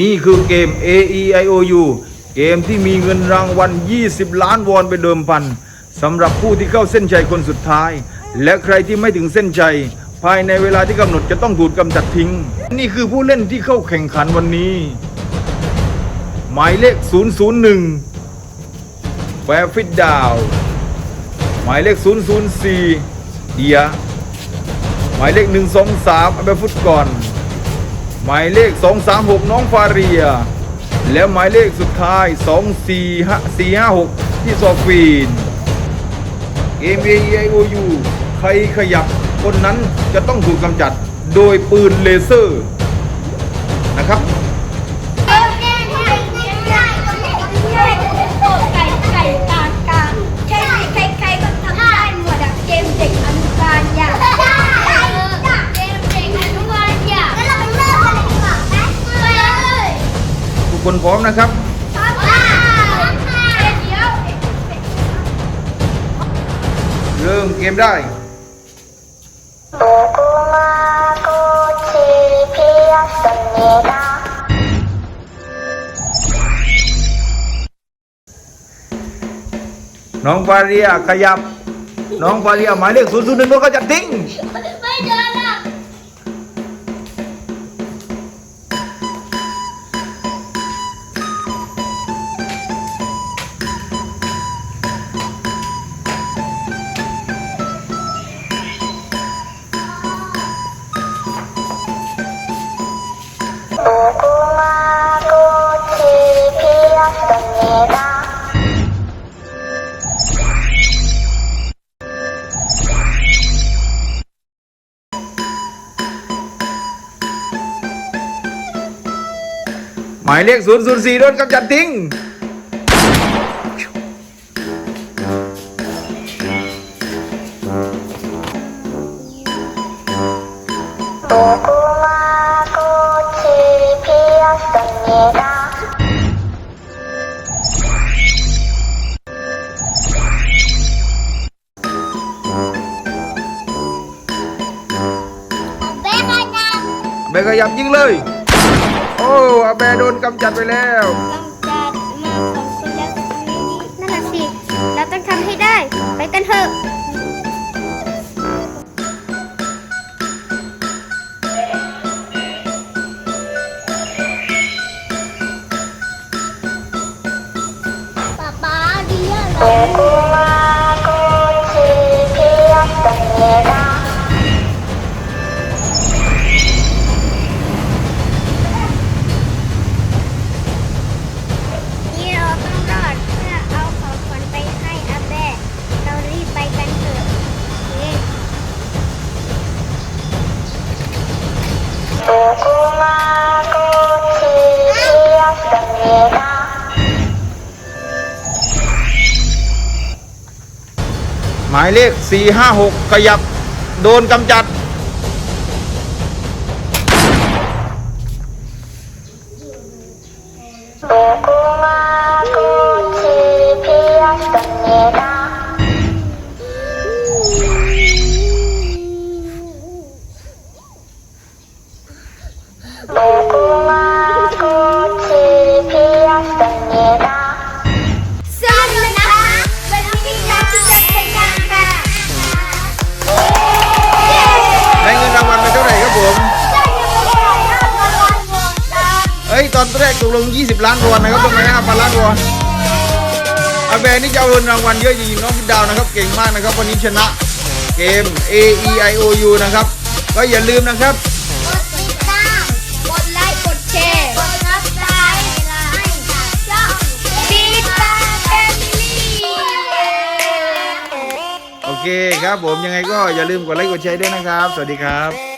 นี่คือเกม A E I O U เกมที่มีเงินรางวัล 20 ล้านวอนไปเดิมพันสำหรับผู้ที่เข้าเส้นชัยคนสุดท้าย และใครที่ไม่ถึงเส้นชัย ภายในเวลาที่กำหนดจะต้องถูกกำจัดทิ้ง นี่คือผู้เล่นที่เข้าแข่งขันวันนี้ หมายเลข 001แฟร์ฟิตดาวหมายเลข 004 เดีย หมายเลข 123อเบฟุตก่อน หมายเลข 236 น้องฟาเรีย และหมายเลขสุดท้าย 245ที่ซอฟีนเกม A E I O U ใครขยับคนนั้นจะต้องถูกกำจัดโดยปืนเลเซอร์นะครับ คนพร้อมนะครับเริ่มเกมได้น้องฟาเรียขยับ น้องฟาเรียหมายเลขศูนย์ศูนย์หนึ่งก็จะทิ้งไม่เจอ หมายเลข 004โดนกำจัดทิ้ง 고구마 꽃이 피었습니다. แม่ก็ยัง โอ้อาแบโดนกำจัดไปแล้วกำจัดมาสองคนแล้วนั่นแหละสิเราต้องทำให้ได้ ไปกันเถอะป๊าป๊าดีอะ มายเลข 456 ขยับ โดนกำจัด 고구마 ตอนแรกตกลง 20 ล้านวอนนะครับทำไม5,000ล้านวอนอาแบนี่จะเอาเงินรางวัลเยอะจริงๆน้องพิดาวนะครับเก่งมากนะครับวันนี้ชนะเกม A E I O U นะครับ ก็อย่าลืมนะครับกดติดตามกดไลค์กดแชร์กดรับสไครต์ให้ช่องปีตาแฟมิลี่โอเคครับผมยังไงก็อย่าลืมกดไลค์กดแชร์ด้วยนะครับ สวัสดีครับ